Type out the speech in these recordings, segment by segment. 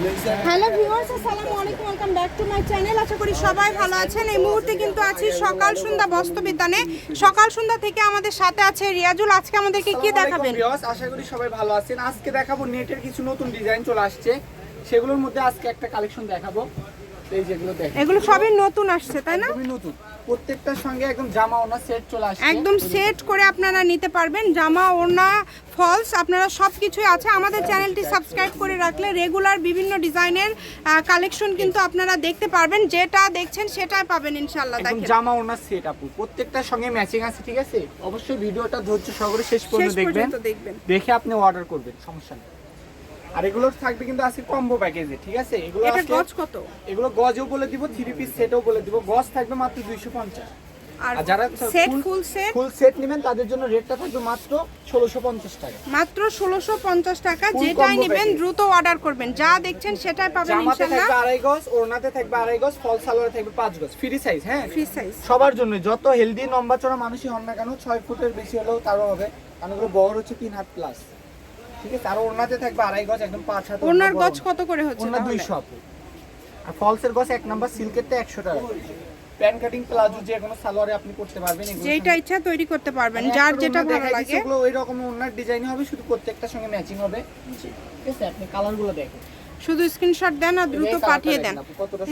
Hello viewers আসসালামু আলাইকুম welcome back to my channel. আশা করি সবাই ভালো আছেন। এই মুহূর্তে কিন্তু আছি সকাল সন্ধ্যা বস্তবিতানে সকাল সন্ধ্যা থেকে আমাদের সাথে আছে রিয়াজুল। আজকে আমাদেরকে কি দেখাবেন? ভিউয়ার্স আশা করি সবাই ভালো আছেন। আজকে দেখাবো নেটের কিছু নতুন ডিজাইন চলে আসছে। সেগুলোর মধ্যে আজকে একটা কালেকশন দেখাবো। এই যেগুলো দেখেন। এগুলো সবই নতুন আসছে তাই না? নতুন। প্রত্যেকটার সঙ্গে একদম জামা ওনা সেট চলে আসছে। একদম সেট করে আপনারা নিতে পারবেন। জামা ওড়না ফলস আপনারা সব কিছুই আছে। আমাদের চ্যানেলটি সাবস্ক্রাইব করে রাখলে রেগুলার বিভিন্ন ডিজাইনের কালেকশন কিন্তু আপনারা দেখতে পারবেন। যেটা দেখছেন সেটাই পাবেন ইনশাল্লাহ একদম দেখেন। জামা ওনা সেট আপু। প্রত্যেকটার সঙ্গে ম্যাচিং আছে ঠিক আছে? অবশ্যই ভিডিওটা ধৈর্য সহকারে শেষ শেষ পর্যন্ত দেখবেন। দেখে আপনি অর্ডার করবেন সমস্যা নেই। আর এগুলো থাকবে কিন্তু আজকে কম্বো প্যাকেজে ঠিক আছে? এগুলো এটা গজ কত? এগুলো গজও বলে দিব থ্রি পিস সেটও বলে দিব। গজ থাকবে মাত্র দুইশো পঞ্চাশ। আর আর যারা set full set full set নেবেন তাদের জন্য রেটটা থাকবে মাত্র ষোলোশো পঞ্চাশ টাকা। মাত্র ষোলোশো পঞ্চাশ টাকা যেটাই নেবেন দ্রুত অর্ডার করবেন। যা দেখছেন সেটাই পাবেন জামাতে থাকবে আড়াই গজ ওড়নাতে থাকবে আড়াই গজ ফল সালোয়ারে থাকবে পাঁচ গজ। ফ্রি সাইজ হ্যাঁ? ফ্রি সাইজ সবার জন্য যত হেলদি লম্বা চড়া মানুষই হন না কেন ছয় ফুটের বেশি হলেও তারও হবে। কারণ এগুলো বড় হচ্ছে তিন হাত প্লাস ঠিক আছে? আর ওড়নাতে থাকবে আড়াই গজ একদম পাঁচ হাত ওনার গজ কত করে হচ্ছে ওড়না? দুইশো। আপু আর ফলসের গজ এক নাম্বার সিল্কেরটা একশো টাকা। প্যান কাটিং প্লাজো যে কোনো সালোয়ারে আপনি করতে পারবেন যেটা ইচ্ছা তৈরি করতে পারবেন যার যেটা ভালো লাগে। এগুলো ওই রকম ওনার ডিজাইন হবে শুধু প্রত্যেকটার সঙ্গে ম্যাচিং হবে। ঠিক আছে? আপনি কালারগুলো দেখেন। শুধু স্ক্রিনশট দেন আর দ্রুত পাঠিয়ে দেন।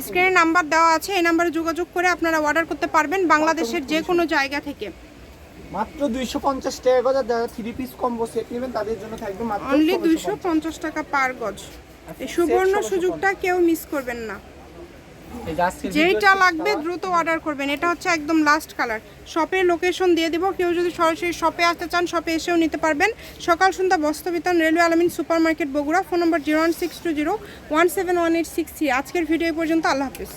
স্ক্রিনে নাম্বার দেওয়া আছে এই নাম্বারে যোগাযোগ করে আপনারা অর্ডার করতে পারবেন বাংলাদেশের যে কোনো জায়গা থেকে। মাত্র দুইশো পঞ্চাশ টাকা গজ আর যারা থ্রি পিস কম্বো সেট নেবেন তাদের জন্য থাকবে মাত্র অনলি 1650 দুইশো পঞ্চাশ টাকা পার গজ। এই সুবর্ণ সুযোগটা কেউ মিস করবেন না। যেইটা লাগবে দ্রুত অর্ডার করবেন। এটা হচ্ছে একদম লাস্ট কালার শপের লোকেশন দিয়ে দেবো। কেউ যদি সরাসরি শপে আসতে চান শপে এসেও নিতে পারবেন। Sokal Sondha Bastrabitan railway Almin super market Bogura. Phone number zero one six two zero one seven one eight six three আজকের ভিডিও পর্যন্ত। আল্লাহ হাফিজ।